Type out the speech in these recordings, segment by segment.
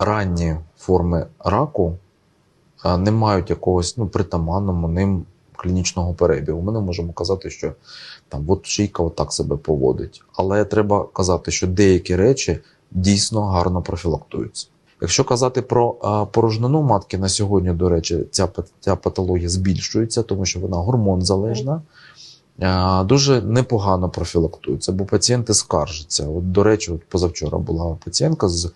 ранні форми раку не мають якогось ну, притаманному ним клінічного перебігу. Ми не можемо казати, що там от шийка отак себе поводить. Але треба казати, що деякі речі дійсно гарно профілактуються. Якщо казати про порожнину матки на сьогодні, до речі, ця, ця патологія збільшується, тому що вона гормонзалежна. А, Дуже непогано профілактується, бо пацієнти скаржаться. От, до речі, от позавчора була пацієнтка з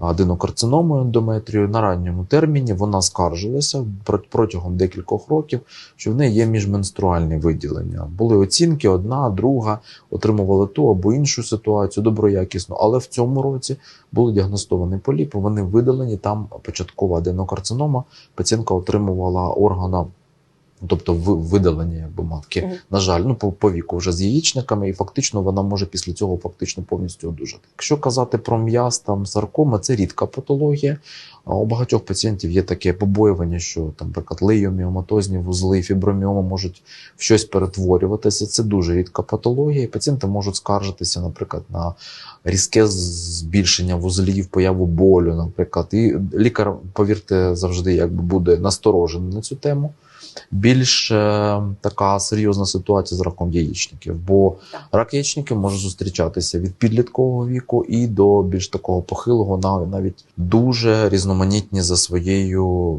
аденокарциномою ендометрію на ранньому терміні. Вона скаржилася протягом декількох років, що в неї є міжменструальні виділення. Були оцінки, одна, друга, отримували ту або іншу ситуацію доброякісно. Але в цьому році були діагностовані поліпи, вони видалені. Там початкова аденокарцинома. Пацієнтка отримувала органа. Тобто ви- видалення якби матки, на жаль, ну по, по віку вже з яєчниками, і фактично вона може після цього фактично повністю одужати. Якщо казати про м'яз там саркома, це рідка патологія. У багатьох пацієнтів є таке побоювання, що там, наприклад, лейоміоматозні вузли, фіброміома можуть в щось перетворюватися. Це дуже рідка патологія. І пацієнти можуть скаржитися, наприклад, на різке збільшення вузлів, появу болю, наприклад. І лікар, повірте, завжди якби буде насторожений на цю тему більш е, така серйозна ситуація з раком яєчників, бо Так. рак яєчників може зустрічатися від підліткового віку і до більш такого похилого, нав- навіть дуже різноманітні за своєю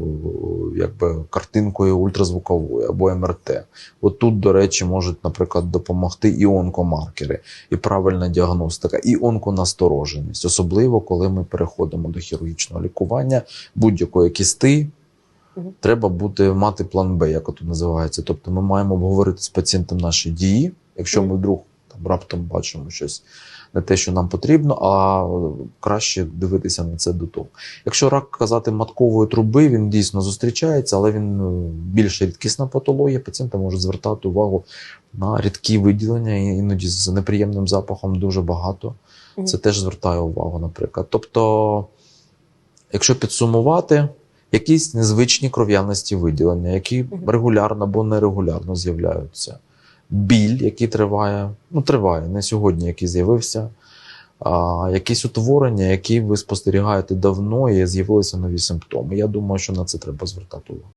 якби картинкою ультразвуковою або МРТ. От тут, до речі, можуть, наприклад, допомогти і онкомаркери, і правильна діагностика, і онконастороженість, особливо коли ми переходимо до хірургічного лікування будь-якої кісти. Треба бути мати план Б, як ото називається. Тобто ми маємо обговорити з пацієнтом наші дії, якщо ми вдруг там раптом бачимо щось не те, що нам потрібно, а краще дивитися на це до того. Якщо рак казати маткової труби, він дійсно зустрічається, але він е, більш рідкісна патологія. Пацієнти можуть звертати увагу на рідкі виділення, іноді з неприємним запахом дуже багато. Це теж звертає увагу, наприклад. Тобто, якщо підсумувати, якісь незвичні кров'яності виділення, які регулярно або нерегулярно з'являються. Біль, який триває, ну триває, не сьогодні, який з'явився. А, якісь утворення, які ви спостерігаєте давно, і з'явилися нові симптоми. Я думаю, що на це треба звертати увагу.